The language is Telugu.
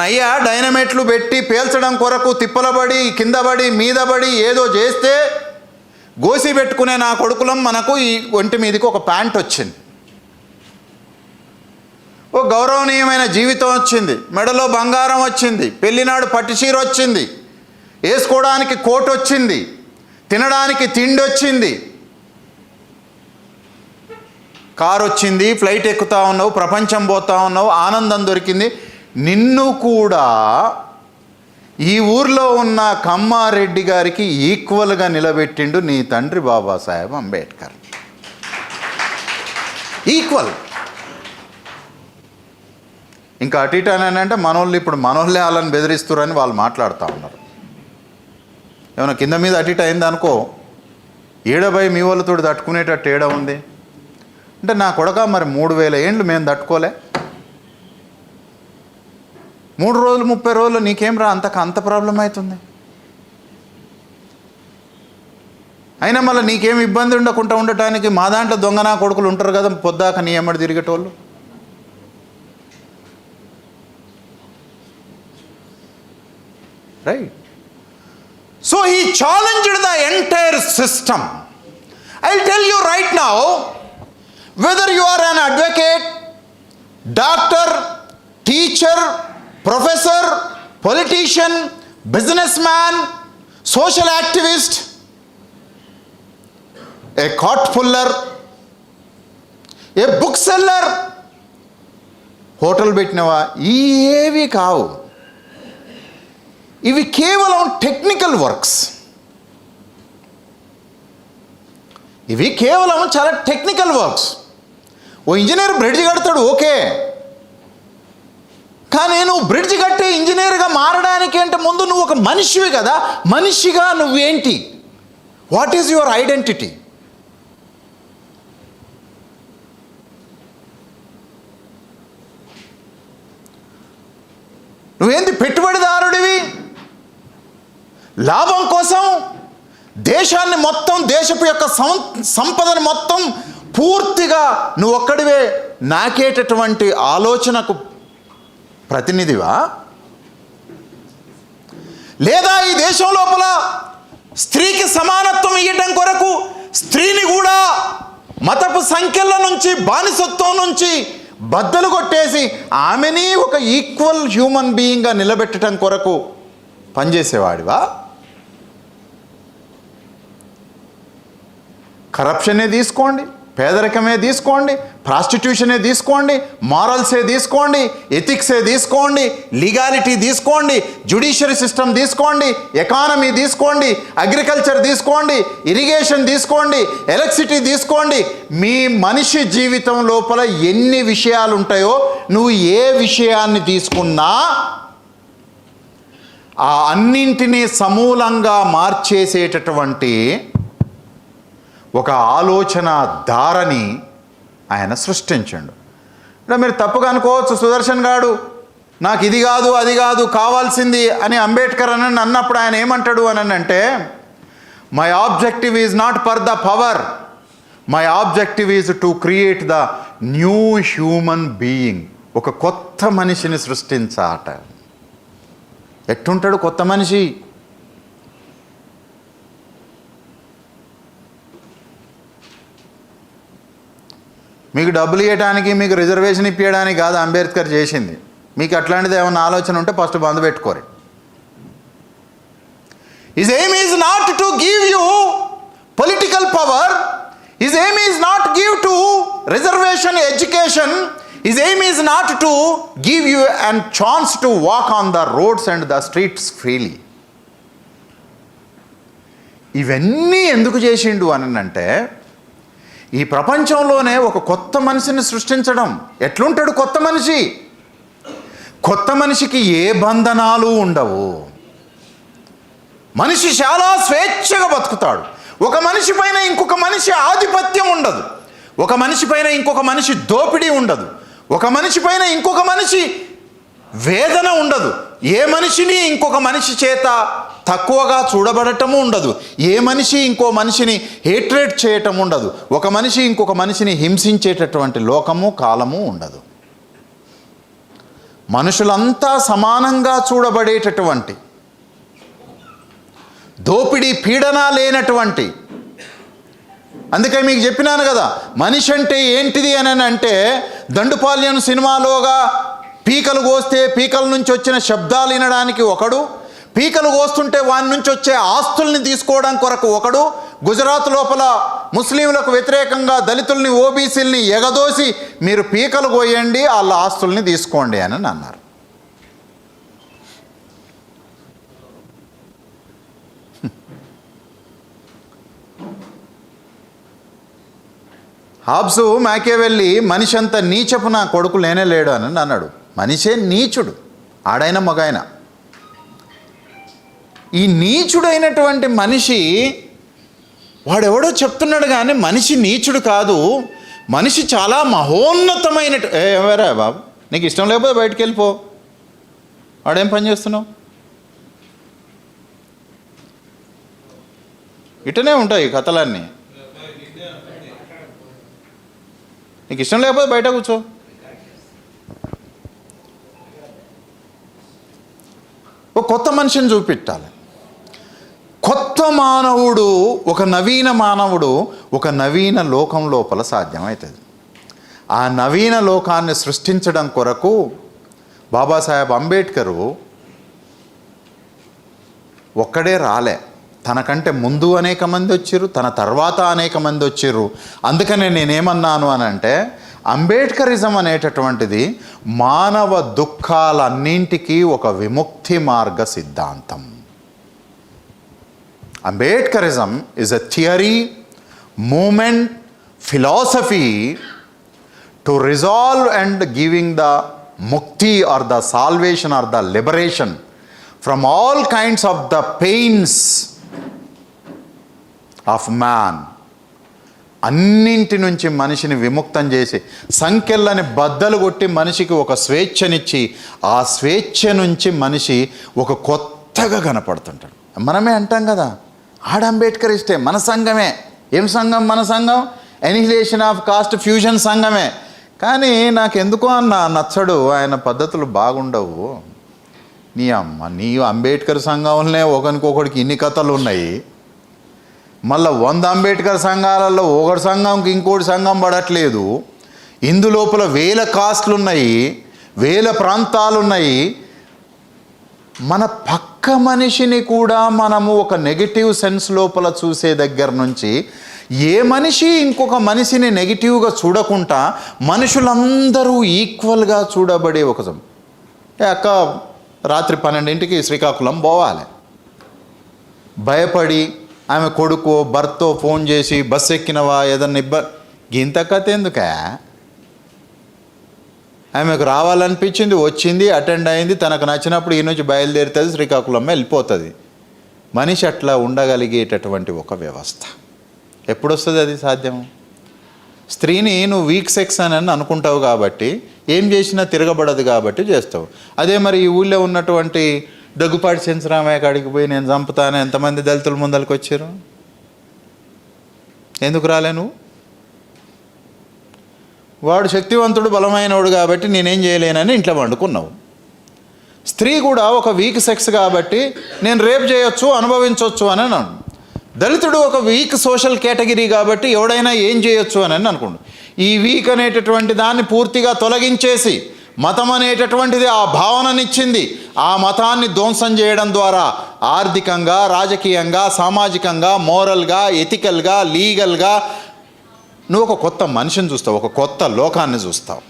నయ్య డైనమైట్లు పెట్టి పేల్చడం కొరకు తిప్పలబడి కిందబడి మీదబడి ఏదో చేస్తే గోసి పెట్టుకునే నా కొడుకులం మనకు ఈ ఒంటి మీదకి ఒక ప్యాంట్ వచ్చింది. ఓ గౌరవనీయమైన జీవితం వచ్చింది. మెడలో బంగారం వచ్చింది. పెళ్ళినాడు పట్టుచీర వచ్చింది. వేసుకోవడానికి కోట్ వచ్చింది. తినడానికి తిండి వచ్చింది. కారు వచ్చింది ఫ్లైట్ ఎక్కుతా ఉన్నావు ప్రపంచం పోతా ఉన్నావు ఆనందం దొరికింది. నిన్ను కూడా ఈ ఊర్లో ఉన్న కమ్మారెడ్డి గారికి ఈక్వల్గా నిలబెట్టిండు నీ తండ్రి బాబాసాహెబ్ అంబేద్కర్. ఈక్వల్ ఇంకా అటు ఇటు అని అంటే మనోళ్ళు ఇప్పుడు మనోళ్ళే వాళ్ళని బెదిరిస్తురని వాళ్ళు మాట్లాడుతూ ఉన్నారు. ఏమైనా కింద మీద అటు ఇటు అయిందనుకో ఏడబై మీ వాళ్ళతో తట్టుకునేటట్టు ఏడ ఉంది? అంటే నా కొడక మరి మూడు వేల ఏండ్లు మేము తట్టుకోలే. మూడు రోజులు ముప్పై రోజులు నీకేం రా అంతకు అంత ప్రాబ్లం అవుతుంది. అయినా మళ్ళీ నీకేం ఇబ్బంది ఉండకుండా ఉండటానికి మా దాంట్లో దొంగనా కొడుకులు ఉంటారు కదా పొద్దాక నీ ఎమ్మడి తిరిగేటోళ్ళు. Right so he challenged the entire system I tell you right now whether you are an advocate doctor teacher professor politician businessman social activist a cart puller a book seller hotel పెట్టినవా ఈ ఏవి కావు ఇవి కేవలం టెక్నికల్ వర్క్స్ ఇవి కేవలం చాలా టెక్నికల్ వర్క్స్ ఓ ఇంజనీర్ బ్రిడ్జ్ కడతాడు ఓకే కానీ నువ్వు బ్రిడ్జ్ కట్టే ఇంజనీర్గా మారడానికి అంటే ముందు నువ్వు ఒక మనిషివి కదా. మనిషిగా నువ్వేంటి? వాట్ ఈజ్ యువర్ ఐడెంటిటీ నువ్వేంది పెట్టుబడిదారుడివి? లాభం కోసం దేశాన్ని మొత్తం దేశపు యొక్క సం సంపదని మొత్తం పూర్తిగా నువ్వు ఒక్కడివే నాకేటటువంటి ఆలోచనకు ప్రతినిధివా? లేదా ఈ దేశం లోపల స్త్రీకి సమానత్వం ఇవ్వడం కొరకు స్త్రీని కూడా మతపు సంఖ్యల నుంచి బానిసత్వం నుంచి బద్దలు కొట్టేసి ఆమెని ఒక ఈక్వల్ హ్యూమన్ బీయింగ్గా నిలబెట్టడం కొరకు పనిచేసేవాడివా? కరప్షనే తీసుకోండి. పేదరికమే తీసుకోండి ప్రాస్టిట్యూషనే తీసుకోండి మారల్సే తీసుకోండి ఎథిక్సే తీసుకోండి లీగాలిటీ తీసుకోండి జ్యుడిషియరీ సిస్టమ్ తీసుకోండి ఎకానమీ తీసుకోండి అగ్రికల్చర్ తీసుకోండి ఇరిగేషన్ తీసుకోండి ఎలక్ట్రిసిటీ తీసుకోండి. మీ మనిషి జీవితం లోపల ఎన్ని విషయాలు ఉంటాయో నువ్వు ఏ విషయాన్ని తీసుకున్నా ఆ అన్నింటినీ సమూలంగా మార్చేసేటటువంటి ఒక ఆలోచన ధారని ఆయన సృష్టించండు. అంటే మీరు తప్పుగా అనుకోవచ్చు సుదర్శన్ గాడు నాకు ఇది కాదు అది కాదు కావాల్సింది అని అంబేద్కర్ అని అన్నప్పుడు ఆయన ఏమంటాడు అని అంటే my objective is not for the power my objective is to create the new human being ఒక కొత్త మనిషిని సృష్టించాట. ఎట్టుంటాడు కొత్త మనిషి? మీకు డబ్బులు ఇవ్వడానికి మీకు రిజర్వేషన్ ఇప్పించడానికి కాదు అంబేద్కర్ చేసింది. మీకు అట్లాంటిది ఏమన్నా ఆలోచన ఉంటే ఫస్ట్ బంద్ పెట్టుకోరు. His aim is not to give you political power his aim is not give to reservation education his aim is not to give you and chance to walk on the roads and the streets freely ఇవన్నీ ఎందుకు చేసిండు అని అంటే ఈ ప్రపంచంలోనే ఒక కొత్త మనిషిని సృష్టించడం. ఎట్లుంటాడు కొత్త మనిషి? కొత్త మనిషికి ఏ బంధనాలు ఉండవు. మనిషి చాలా స్వేచ్ఛగా బతుకుతాడు. ఒక మనిషి పైన ఇంకొక మనిషి ఆధిపత్యం ఉండదు. ఒక మనిషి పైన ఇంకొక మనిషి దోపిడీ ఉండదు. ఒక మనిషి పైన ఇంకొక మనిషి వేదన ఉండదు. ఏ మనిషిని ఇంకొక మనిషి చేత తక్కువగా చూడబడటము ఉండదు. ఏ మనిషి ఇంకో మనిషిని హేట్రేట్ చేయటం ఉండదు. ఒక మనిషి ఇంకొక మనిషిని హింసించేటటువంటి లోకము కాలము ఉండదు. మనుషులంతా సమానంగా చూడబడేటటువంటి దోపిడీ పీడన లేనటువంటి. అందుకే మీకు చెప్పినాను కదా మనిషి అంటే ఏంటిది అని అంటే దండుపాల్యం సినిమాలోగా పీకలు కోస్తే పీకల నుంచి వచ్చిన శబ్దాలు వినడానికి ఒకడు పీకలు కోస్తుంటే వాని నుంచి వచ్చే ఆస్తుల్ని తీసుకోవడం కొరకు ఒకడు గుజరాత్ లోపల ముస్లింలకు వ్యతిరేకంగా దళితుల్ని ఓబీసీల్ని ఎగదోసి మీరు పీకలు కోయండి వాళ్ళ ఆస్తుల్ని తీసుకోండి అని అన్నారు. హాబ్సు మాకేవెళ్ళి మనిషి అంత నీచపు నా కొడుకు లేనే లేడు అని అన్నాడు. మనిషే నీచుడు. ఆడైన మగాయన. ఈ నీచుడైనటువంటి మనిషి వాడెవడో చెప్తున్నాడు కానీ మనిషి నీచుడు కాదు. మనిషి చాలా మహోన్నతమైన ఎవరా బాబు? నీకు ఇష్టం లేకపోతే బయటికి వెళ్ళిపో. వాడేం పని చేస్తున్నావు? ఇటనే ఉంటాయి కథలన్నీ. నీకు ఇష్టం లేకపోతే బయట కూర్చో. ఒక కొత్త మనిషిని చూపెట్టాలి. కొత్త మానవుడు ఒక నవీన మానవుడు ఒక నవీన లోకం లోపల సాధ్యమవుతుంది ఆ నవీన లోకాన్ని సృష్టించడం కొరకు బాబాసాహెబ్ అంబేద్కరు ఒక్కడే రాలే. తనకంటే ముందు అనేక మంది వచ్చారు తన తర్వాత అనేక మంది వచ్చారు. అందుకనే నేనేమన్నాను అని అంటే అంబేద్కరిజం అనేటటువంటిది మానవ దుఃఖాలన్నింటికీ ఒక విముక్తి మార్గ సిద్ధాంతం. Ambedkarism is a theory movement philosophy to resolve and giving the mukti or the salvation or the liberation from all kinds of the pains of man అన్నింటి నుంచి మనిషిని విముక్తం చేసి సంఖ్యలని బద్దలు కొట్టి మనిషికి ఒక స్వేచ్ఛనిచ్చి ఆ స్వేచ్ఛ నుంచి మనిషి ఒక కొత్తగా కనపడుతుంటాడు. మనమే అంటాం కదా ఆడ అంబేద్కర్ ఇస్తే మన సంఘమే. ఏం సంఘం మన సంఘం? ఎనిహిలేషన్ ఆఫ్ కాస్ట్ ఫ్యూజన్ సంఘమే. కానీ నాకు ఎందుకో అన్న నచ్చడు ఆయన పద్ధతులు బాగుండవు. నీ అమ్మ నీ అంబేద్కర్ సంఘంలోనే ఒకరికొకడికి ఇన్ని కథలు ఉన్నాయి. మళ్ళీ వంద అంబేద్కర్ సంఘాలలో ఒకటి సంఘంకి ఇంకోటి సంఘం పడట్లేదు. ఇందులోపల వేల కాస్ట్లు ఉన్నాయి వేల ప్రాంతాలు ఉన్నాయి. మన పక్క మనిషిని కూడా మనము ఒక నెగిటివ్ సెన్స్ లోపల చూసే దగ్గర నుంచి ఏ మనిషి ఇంకొక మనిషిని నెగిటివ్గా చూడకుండా మనుషులందరూ ఈక్వల్గా చూడబడే ఒక అక్క రాత్రి పన్నెండింటికి శ్రీకాకుళం పోవాలి. భయపడి ఆమె కొడుకు భర్తో ఫోన్ చేసి బస్సు ఎక్కినవా ఏదన్నా ఇబ్బ గింత కథ ఎందుకా? ఆమెకు రావాలనిపించింది వచ్చింది అటెండ్ అయింది. తనకు నచ్చినప్పుడు ఈ నుంచి బయలుదేరుతుంది శ్రీకాకుళం వెళ్ళిపోతుంది. మనిషి అట్లా ఉండగలిగేటటువంటి ఒక వ్యవస్థ. ఎప్పుడు వస్తుంది అది సాధ్యం? స్త్రీని నువ్వు వీక్ సెక్స్ అని అని అనుకుంటావు కాబట్టి ఏం చేసినా తిరగబడదు కాబట్టి చేస్తావు. అదే మరి ఈ ఊళ్ళో ఉన్నటువంటి దగ్గుపాటి సెన్సరామయ్య కాడికి పోయి నేను చంపుతాను ఎంతమంది దళితుల ముందరికి వచ్చారు ఎందుకు రాలే నువ్వు? వాడు శక్తివంతుడు బలమైనవాడు కాబట్టి నేనేం చేయలేనని ఇంట్లో వండుకున్నావు. స్త్రీ కూడా ఒక వీక్ సెక్స్ కాబట్టి నేను రేప్ చేయొచ్చు అనుభవించవచ్చు అని అన్నాను. దళితుడు ఒక వీక్ సోషల్ కేటగిరీ కాబట్టి ఎవడైనా ఏం చేయొచ్చు అని అని అనుకోండు. ఈ వీక్ అనేటటువంటి దాన్ని పూర్తిగా తొలగించేసి మతం అనేటటువంటిది ఆ భావననిచ్చింది. ఆ మతాన్ని ధ్వంసం చేయడం ద్వారా ఆర్థికంగా రాజకీయంగా సామాజికంగా మోరల్గా ఎథికల్గా లీగల్గా నువ్వు ఒక కొత్త మనిషిని చూస్తావు ఒక కొత్త లోకాన్ని చూస్తావు.